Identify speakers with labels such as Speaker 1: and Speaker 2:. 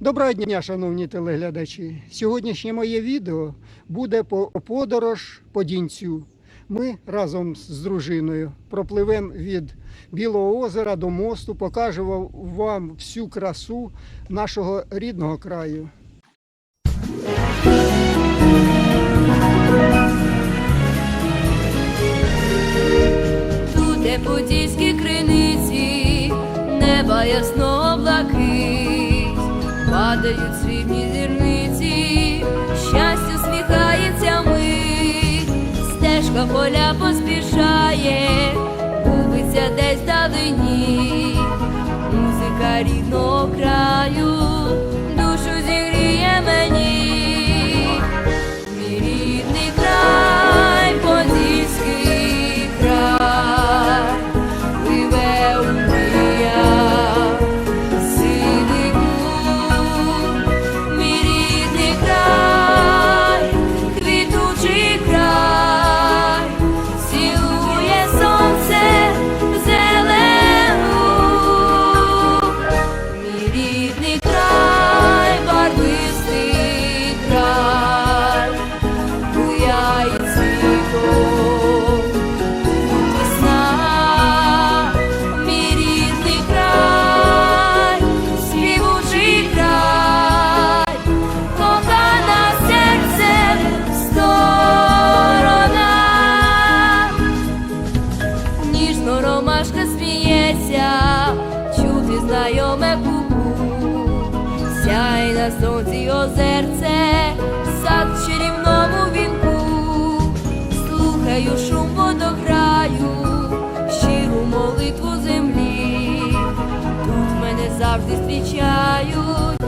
Speaker 1: Доброго дня, шановні телеглядачі. Сьогоднішнє моє відео буде по подорож по Дінцю. Ми разом з дружиною пропливемо від Білого озера до мосту, покажемо вам всю красу нашого рідного краю.
Speaker 2: Тут де подільські криниці, неба ясно блакить, падають срібні зірниці, щастя сміхається ми, стежка поля поспішає, знайоме куку, сяй на сонці озерце, сад в чарівному вінку, слухаю шум водограю, щиру молитву землі, тут мене завжди зустрічають.